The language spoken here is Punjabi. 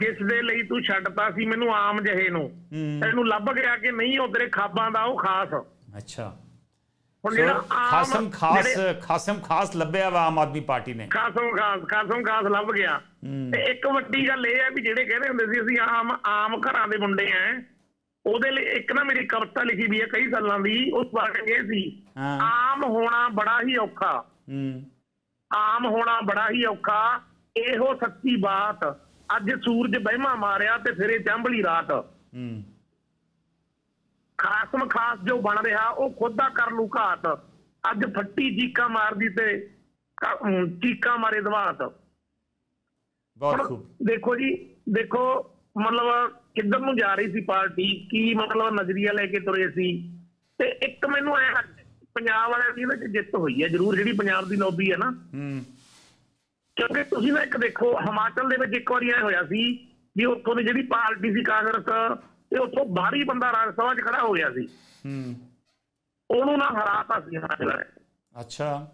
ਜਿਸ ਦੇ ਲਈ ਤੂੰ ਛੱਡਤਾ ਸੀ ਮੈਨੂੰ ਆਮ ਜਹੇ ਨੂੰ। ਤੈਨੂੰ ਲੱਭ ਗਿਆ ਕਿ ਨਹੀਂ ਉਹ ਤੇਰੇ ਖਾਬਾਂ ਦਾ ਉਹ ਖਾਸ। ਅੱਛਾ। ਹੁਣ ਜਿਹੜਾ ਖਾਸਮ ਖਾਸ ਖਾਸਮ ਖਾਸ ਲੱਭਿਆ ਵਾ ਆਮ ਆਦਮੀ ਪਾਰਟੀ ਨੇ। ਖਾਸਮ ਖਾਸ ਖਾਸਮ ਖਾਸ ਲੱਭ ਗਿਆ। ਤੇ ਇੱਕ ਵੱਡੀ ਗੱਲ ਇਹ ਹੈ ਵੀ ਜਿਹੜੇ ਕਹਿੰਦੇ ਹੁੰਦੇ ਸੀ ਅਸੀਂ ਆਮ ਆਮ ਘਰਾਂ ਦੇ ਮੁੰਡੇ ਆ ਉਹਦੇ ਲਈ ਇੱਕ ਨਾ ਮੇਰੀ ਕਵਿਤਾ ਲਿਖੀ ਵੀ ਹੈ ਕਈ ਸਾਲਾਂ ਦੀ ਉਸ ਵਾਰ ਇਹ ਸੀ ਆਮ ਹੋਣਾ ਬੜਾ ਹੀ ਔਖਾ। ਹੂੰ। ਆਮ ਹੋਣਾ ਬੜਾ ਹੀ ਔਖਾ ਇਹੋ ਸੱਚੀ ਬਾਤ। ਅੱਜ ਸੂਰਜ ਬਹਿਮਾ ਮਾਰਿਆ ਤੇ ਫਿਰੇ ਚੰਬਲੀ ਰਾਤ। ਹੂੰ। ਖਾਸਮ ਖਾਸ ਜੋ ਬਣ ਰਿਹਾ ਉਹ ਖੁਦ ਦਾ ਕਰ ਲੂ ਘਾਤ। ਅੱਜ ਫੱਟੀ ਚੀਕਾਂ ਮਾਰਦੀ ਤੇ ਚੀਕਾਂ ਮਾਰੇ ਦਵਾਤ। ਬਹੁਤ ਖੂਬ। ਦੇਖੋ ਜੀ ਦੇਖੋ ਮਤਲਬ ਕਿੱਧਰ ਨੂੰ ਜਾ ਰਹੀ ਸੀ ਪਾਰਟੀ ਕੀ ਮਤਲਬ ਨਜ਼ਰੀਆ ਲੈ ਕੇ ਤੁਰੇ ਸੀ। ਤੇ ਇੱਕ ਮੈਨੂੰ ਐ ਪੰਜਾਬ ਵਾਲਿਆਂ ਦੀ ਇਹਦੇ ਚ ਜਿੱਤ ਹੋਈ ਹੈ ਜ਼ਰੂਰ ਜਿਹੜੀ ਪੰਜਾਬ ਦੀ ਲੌਬੀ ਹੈ ਨਾ। ਹੂੰ। ਕਿਉਂਕਿ ਤੁਸੀਂ ਨਾ ਇੱਕ ਦੇਖੋ ਹਿਮਾਚਲ ਦੇ ਵਿੱਚ ਇੱਕ ਵਾਰੀ ਐ ਹੋਇਆ ਸੀ ਵੀ ਉੱਥੋਂ ਦੀ ਜਿਹੜੀ ਪਾਰਟੀ ਸੀ ਕਾਂਗਰਸ ਤੇ ਉੱਥੋਂ ਬਾਹਰੀ ਬੰਦਾ ਰਾਜ ਸਭਾ 'ਚ ਖੜਾ ਹੋ ਗਿਆ ਸੀ। ਹੂੰ। ਉਹਨੂੰ ਨਾ ਹਰਾਤਾ ਸੀ ਹਿਮਾਚਲ ਵਾਲੇ ਅੱਛਾ।